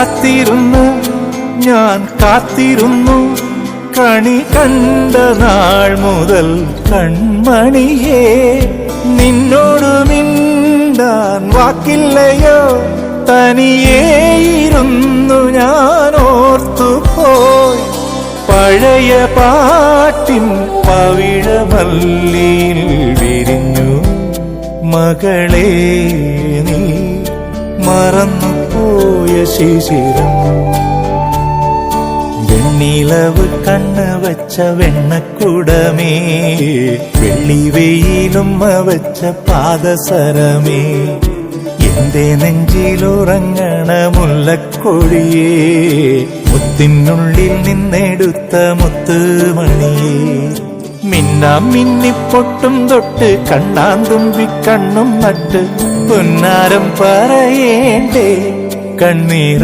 കാത്തിരുന്നു ഞാൻ കാത്തിരുന്നു. കണി കണ്ട നാൾ മുതൽ കൺമണിയേ നിന്നോട് മിണ്ടാൻ വാക്കില്ലയോ? തനിയേയിരുന്നു ഞാൻ ഓർത്തു ഓർത്തുപോയി. പഴയ പാട്ടിൻ പവിഴമല്ലിയിൽ വിരിഞ്ഞു. മകളെ നീ മറന്നുപോയ ശിശിരം. വെണ്ണിലവ് കണ്ണ് വച്ച വെണ്ണക്കുടമേ വെള്ളി വെയിലുമ്മ വച്ച പാദസരമേ എന്റെ നെഞ്ചിലുറങ്ങണ മുല്ലക്കൊടിയേ മുത്തിനുള്ളിൽ നിന്നെടുത്ത മുത്തുമണിയേ. മിന്നാം മിന്നിപ്പൊട്ടും തൊട്ട് കണ്ണാൻ തുമ്പി കണ്ണും പൊന്നാരം പറയേണ്ടേ കണ്ണീർ